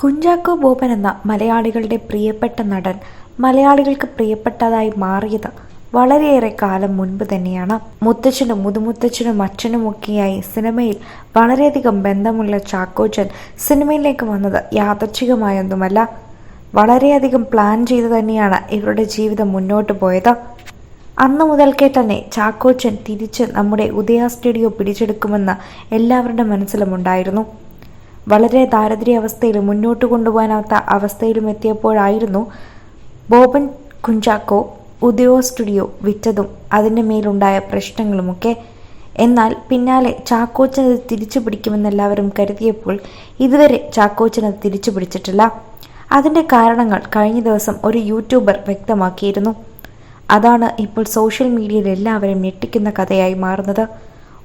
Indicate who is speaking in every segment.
Speaker 1: കുഞ്ചാക്കോ ബോബൻ എന്ന മലയാളികളുടെ പ്രിയപ്പെട്ട നടൻ മലയാളികൾക്ക് പ്രിയപ്പെട്ടതായി മാറിയത് വളരെയേറെ കാലം മുൻപ് തന്നെയാണ്. മുത്തച്ഛനും മുതുമുത്തച്ഛനും അച്ഛനുമൊക്കെയായി സിനിമയിൽ വളരെയധികം ബന്ധമുള്ള ചാക്കോച്ചൻ സിനിമയിലേക്ക് വന്നത് യാദർച്ഛികമായൊന്നുമല്ല വളരെയധികം പ്ലാൻ ചെയ്തു തന്നെയാണ് ഇവരുടെ ജീവിതം മുന്നോട്ട് പോയത്. അന്ന് മുതൽക്കേ തന്നെ ചാക്കോച്ചൻ തിരിച്ച് നമ്മുടെ ഉദയ സ്റ്റുഡിയോ പിടിച്ചെടുക്കുമെന്ന് എല്ലാവരുടെ മനസ്സിലുമുണ്ടായിരുന്നു. വളരെ ദാരിദ്ര്യാവസ്ഥയിലും മുന്നോട്ട് കൊണ്ടുപോകാനാവാത്ത അവസ്ഥയിലും എത്തിയപ്പോഴായിരുന്നു ബോബൻ കുഞ്ചാക്കോ ഉദയോ സ്റ്റുഡിയോ വിറ്റതും അതിന്റെ മേലുണ്ടായ പ്രശ്നങ്ങളുമൊക്കെ. എന്നാൽ പിന്നാലെ ചാക്കോച്ചനത് തിരിച്ചു പിടിക്കുമെന്ന് എല്ലാവരും കരുതിയപ്പോൾ ഇതുവരെ ചാക്കോച്ചനത് തിരിച്ചു പിടിച്ചിട്ടില്ല അതിന്റെ കാരണങ്ങൾ കഴിഞ്ഞ ദിവസം ഒരു യൂട്യൂബർ വ്യക്തമാക്കിയിരുന്നു. അതാണ് ഇപ്പോൾ സോഷ്യൽ മീഡിയയിൽ എല്ലാവരും ഞെട്ടിക്കുന്ന കഥയായി മാറുന്നത്.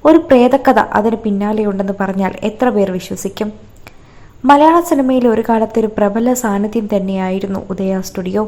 Speaker 1: ഒരു പ്രേതക്കഥ അതിന് പിന്നാലെയുണ്ടെന്ന് പറഞ്ഞാൽ എത്ര പേർ വിശ്വസിക്കും? മലയാള സിനിമയിൽ ഒരു കാലത്ത് ഒരു പ്രബല സാന്നിധ്യം തന്നെയായിരുന്നു ഉദയ സ്റ്റുഡിയോ.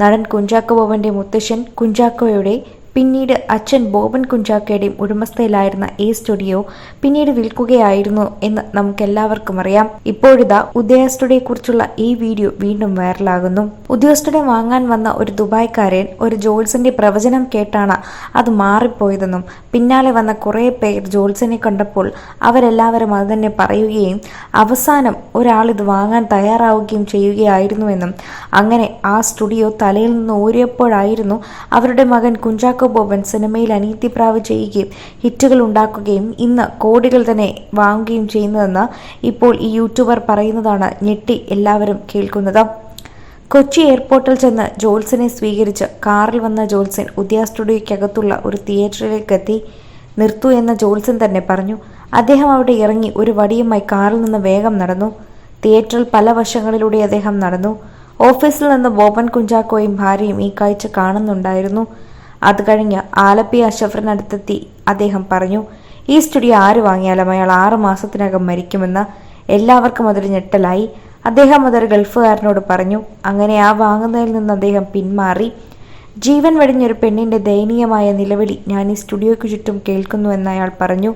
Speaker 1: നടൻ കുഞ്ചാക്കോ ബോബന്റെ മുത്തശ്ശൻ കുഞ്ചാക്കോയുടെ പിന്നീട് അച്ഛൻ ബോബൻ കുഞ്ചാക്കയുടെയും ഉടമസ്ഥയിലായിരുന്ന എ സ്റ്റുഡിയോ പിന്നീട് വിൽക്കുകയായിരുന്നു എന്ന് നമുക്കെല്ലാവർക്കും അറിയാം. ഇപ്പോഴിതാ ഉദയ കുറിച്ചുള്ള ഈ വീഡിയോ വീണ്ടും വൈറലാകുന്നു. ഉദയ സ്റ്റുഡിയോ വാങ്ങാൻ വന്ന ഒരു ദുബായ്ക്കാരൻ ഒരു ജോൾസിന്റെ പ്രവചനം കേട്ടാണ് അത് മാറിപ്പോയതെന്നും പിന്നാലെ വന്ന കുറേ പേർ ജോൾസിനെ കണ്ടപ്പോൾ അവരെല്ലാവരും അത് തന്നെ പറയുകയും അവസാനം ഒരാൾ ഇത് വാങ്ങാൻ തയ്യാറാവുകയും ചെയ്യുകയായിരുന്നുവെന്നും അങ്ങനെ ആ സ്റ്റുഡിയോ തലയിൽ നിന്ന് ഊരിയപ്പോഴായിരുന്നു അവരുടെ മകൻ കുഞ്ചാക്കോ ജാക്കോ ബോബൻ സിനിമയിൽ അനീതി പ്രാവ് ചെയ്യുകയും ഹിറ്റുകൾ ഉണ്ടാക്കുകയും ഇന്ന് കോടികൾ തന്നെ വാങ്ങുകയും ചെയ്യുന്നതെന്ന് ഇപ്പോൾ ഈ യൂട്യൂബർ പറയുന്നതാണ് ഞെട്ടി എല്ലാവരും കേൾക്കുന്നത്. കൊച്ചി എയർപോർട്ടിൽ ചെന്ന് ജോൾസിനെ സ്വീകരിച്ച് കാറിൽ വന്ന ജോൾസൻ ഉദയ സ്റ്റുഡിയോയ്ക്കകത്തുള്ള ഒരു തിയേറ്ററിലേക്ക് എത്തി നിർത്തു എന്ന ജോൾസൻ തന്നെ പറഞ്ഞു. അദ്ദേഹം അവിടെ ഇറങ്ങി ഒരു വടിയുമായി കാറിൽ നിന്ന് വേഗം നടന്നു. തിയേറ്ററിൽ പല വശങ്ങളിലൂടെ അദ്ദേഹം നടന്നു. ഓഫീസിൽ നിന്ന് ബോബൻ കുഞ്ചാക്കോയും ഭാര്യയും ഈ കാഴ്ച കാണുന്നുണ്ടായിരുന്നു. അത് കഴിഞ്ഞ് ആലപ്പി അഷഫറിനടുത്തെത്തി അദ്ദേഹം പറഞ്ഞു ഈ സ്റ്റുഡിയോ ആര് വാങ്ങിയാലും അയാൾ ആറു മാസത്തിനകം മരിക്കുമെന്ന് എല്ലാവർക്കും അതൊരു ഞെട്ടലായി. അദ്ദേഹം അതൊരു ഗൾഫുകാരനോട് പറഞ്ഞു. അങ്ങനെ ആ വാങ്ങുന്നതിൽ നിന്ന് അദ്ദേഹം പിന്മാറി. ജീവൻ വെടിഞ്ഞൊരു പെണ്ണിന്റെ ദയനീയമായ നിലവിളി ഞാൻ ഈ സ്റ്റുഡിയോയ്ക്ക് ചുറ്റും കേൾക്കുന്നുവെന്ന് അയാൾ പറഞ്ഞു.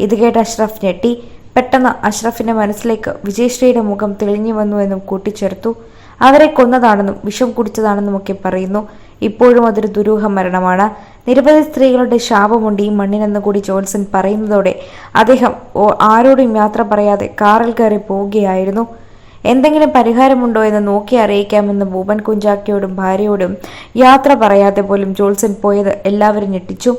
Speaker 1: ഇത് കേട്ട് അഷ്റഫ് ഞെട്ടി. പെട്ടെന്ന് അഷ്റഫിന്റെ മനസ്സിലേക്ക് വിജയശ്രീയുടെ മുഖം തെളിഞ്ഞു വന്നുവെന്നും കൂട്ടിച്ചേർത്തു. അവരെ കൊന്നതാണെന്നും വിഷം കുടിച്ചതാണെന്നും ഒക്കെ പറയുന്നു. ഇപ്പോഴും അതൊരു ദുരൂഹ മരണമാണ്. നിരവധി സ്ത്രീകളുടെ ശാപമുണ്ട് ഈ മണ്ണിനെന്ന് കൂടി ജോൺസൺ പറയുന്നതോടെ അദ്ദേഹം ആരോടും യാത്ര പറയാതെ കാറിൽ കയറി പോവുകയായിരുന്നു. എന്തെങ്കിലും പരിഹാരമുണ്ടോ എന്ന് നോക്കി അറിയിക്കാമെന്ന് ഭൂപൻ കുഞ്ചാക്കിയോടും ഭാര്യയോടും യാത്ര പറയാതെ പോലും ജോൾസൺ പോയത് എല്ലാവരും ഞെട്ടിച്ചു.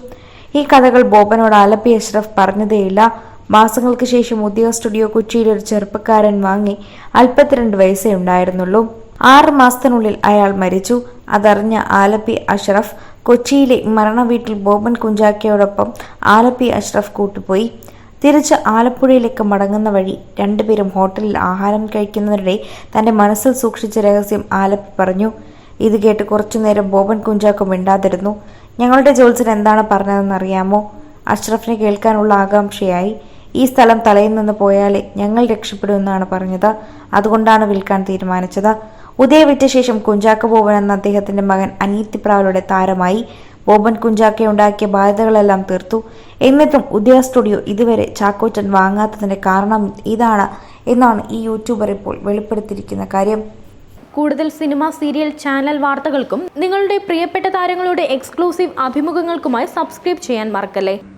Speaker 1: ഈ കഥകൾ ബോബനോട് ആലപ്പി അഷ്റഫ് പറഞ്ഞതേയില്ല. മാസങ്ങൾക്ക് ശേഷം ഉദ്യോഗ സ്റ്റുഡിയോ കൊച്ചിയിൽ ഒരു ചെറുപ്പക്കാരൻ വാങ്ങി അല്പത്തിരണ്ട് വയസ്സേ ഉണ്ടായിരുന്നുള്ളൂ. ആറ് മാസത്തിനുള്ളിൽ അയാൾ മരിച്ചു. അതറിഞ്ഞ ആലപ്പി അഷ്റഫ് കൊച്ചിയിലെ മരണവീട്ടിൽ ബോബൻ കുഞ്ചാക്കയോടൊപ്പം ആലപ്പി അഷ്റഫ് കൂട്ടുപോയി. തിരിച്ച് ആലപ്പുഴയിലേക്ക് മടങ്ങുന്ന വഴി രണ്ടുപേരും ഹോട്ടലിൽ ആഹാരം കഴിക്കുന്നതിനിടെ തന്റെ മനസ്സിൽ സൂക്ഷിച്ച രഹസ്യം ആലപ്പി പറഞ്ഞു. ഇത് കേട്ട് കുറച്ചുനേരം ബോബൻ കുഞ്ചാക്കും മിണ്ടാതിരുന്നു. ഞങ്ങളുടെ ജോത്സൻ എന്താണ് പറഞ്ഞതെന്ന് അറിയാമോ? അഷ്റഫിനെ കേൾക്കാനുള്ള ആകാംക്ഷയായി. ഈ സ്ഥലം തലയിൽ നിന്ന് പോയാലേ ഞങ്ങൾ രക്ഷപ്പെടുമെന്നാണ് പറഞ്ഞത്. അതുകൊണ്ടാണ് വിൽക്കാൻ തീരുമാനിച്ചത്. ഉദയ വിറ്റ ശേഷം കുഞ്ചാക്ക ബോബൻ എന്ന അദ്ദേഹത്തിന്റെ മകൻ അനീത്തിപ്രാവലുടെ താരമായി ബോബൻ കുഞ്ചാക്ക ഉണ്ടാക്കിയ ബാധ്യതകളെല്ലാം തീർത്തു. എന്നിട്ടും ഉദയ സ്റ്റുഡിയോ ഇതുവരെ ചാക്കോച്ചൻ വാങ്ങാത്തതിന്റെ കാരണം ഇതാണ് എന്നാണ് ഈ യൂട്യൂബർ ഇപ്പോൾ വെളിപ്പെടുത്തിയിരിക്കുന്ന കാര്യം.
Speaker 2: കൂടുതൽ സിനിമ സീരിയൽ ചാനൽ വാർത്തകൾക്കും നിങ്ങളുടെ പ്രിയപ്പെട്ട താരങ്ങളുടെ എക്സ്ക്ലൂസീവ് അഭിമുഖങ്ങൾക്കുമായി സബ്സ്ക്രൈബ് ചെയ്യാൻ മറക്കല്ലേ?